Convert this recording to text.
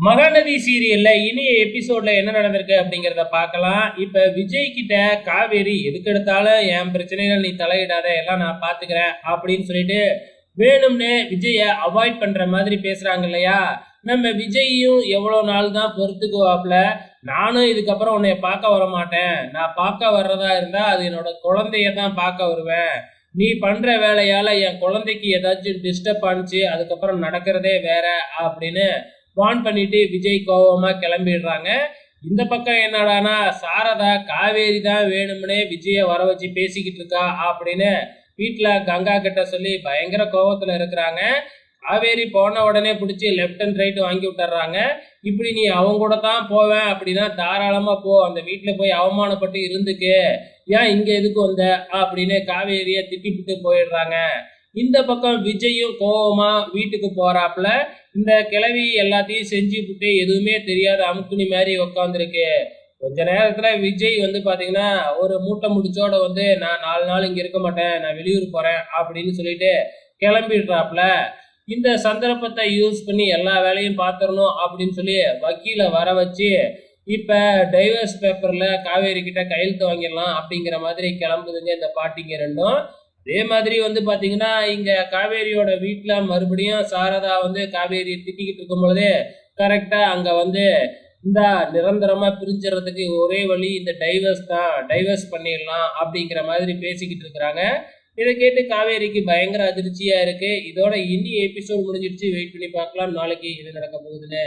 மகாநதி சீரியல்ல இனி எபிசோட்ல என்ன நடந்திருக்கு அப்படிங்கறத பார்க்கலாம். இப்ப விஜய் கிட்ட காவேரி எதுக்கு எடுத்தாலும் என் பிரச்சனைகள் நீ தலையிடாத எல்லாம் நான் பாத்துக்கிறேன் அப்படின்னு சொல்லிட்டு வேணும்னே விஜய அவாய்ட் பண்ற மாதிரி பேசுறாங்க இல்லையா? நம்ம விஜயும் எவ்வளோ நாள் தான் பொறுத்துக்குவாப்ல நானும் இதுக்கப்புறம் உன்னை பார்க்க வர மாட்டேன் நான் பார்க்க வர்றதா இருந்தா அது என்னோட குழந்தைய தான் பார்க்க வருவேன். நீ பண்ற வேலையால என் குழந்தைக்கு ஏதாச்சும் டிஸ்டர்ப் ஆனிச்சு அதுக்கப்புறம் நடக்கிறதே வேற அப்படின்னு வான் பண்ணிட்டு விஜய் கோபமாக கிளம்பிடுறாங்க. இந்த பக்கம் என்னடானா சாரதா காவேரி தான் வேணும்னே விஜயை வர வச்சு பேசிக்கிட்டு இருக்கா அப்படின்னு வீட்டில் கங்கா கிட்ட சொல்லி பயங்கர கோபத்தில் இருக்கிறாங்க. காவேரி போன உடனே பிடிச்சி லெஃப்ட் அண்ட் ரைட் வாங்கி விட்டுறாங்க. இப்படி நீ அவங்க கூட தான் போவேன் அப்படின்னா தாராளமாக போ. அந்த வீட்டில் போய் அவமானப்பட்டு இருந்துக்கு. ஏன் இங்கே எதுக்கு வந்த? அப்படின்னு காவேரியை திட்டிப்பிட்டு போயிடுறாங்க. இந்த பக்கம் விஜயும் கோவமா வீட்டுக்கு போறாப்புல இந்த கிளவி எல்லாத்தையும் செஞ்சு விட்டு எதுவுமே தெரியாத அமுக்குனி மாதிரி உக்காந்துருக்கு. கொஞ்ச நேரத்துல விஜய் வந்து பாத்தீங்கன்னா ஒரு மூட்டை முடிச்சோட வந்து நான் நாலு நாள் இங்க இருக்க மாட்டேன் நான் வெளியூர் போறேன் அப்படின்னு சொல்லிட்டு கிளம்பிடுறாப்புல. இந்த சந்தர்ப்பத்தை யூஸ் பண்ணி எல்லா வேலையும் பார்த்துடணும் அப்படின்னு சொல்லி வக்கீல வர வச்சு இப்ப டைவர்ஸ் பேப்பர்ல காவேரி கிட்ட கையெழுத்து வாங்கிடலாம் அப்படிங்கிற மாதிரி கிளம்புதுங்க இந்த பாட்டிங்க ரெண்டும். அதே மாதிரி வந்து பாத்தீங்கன்னா இங்க காவேரியோட வீட்டுல மறுபடியும் சாரதா வந்து காவேரியை திட்டிக்கிட்டு இருக்கும் பொழுதே கரெக்டா அங்க வந்து இந்த நிரந்தரமா பிரிஞ்சுறதுக்கு ஒரே வழி இந்த டைவர்ஸ் தான் டைவர்ஸ் பண்ணிடலாம் அப்படிங்கிற மாதிரி பேசிக்கிட்டு இருக்கிறாங்க. இதை கேட்டு காவேரிக்கு பயங்கர அதிர்ச்சியா இருக்கு. இதோட இனி எபிசோட் முடிஞ்சிடுச்சு. வெயிட் பண்ணி பார்க்கலாம். நாளைக்கு இது நடக்க போகுதுன்னு.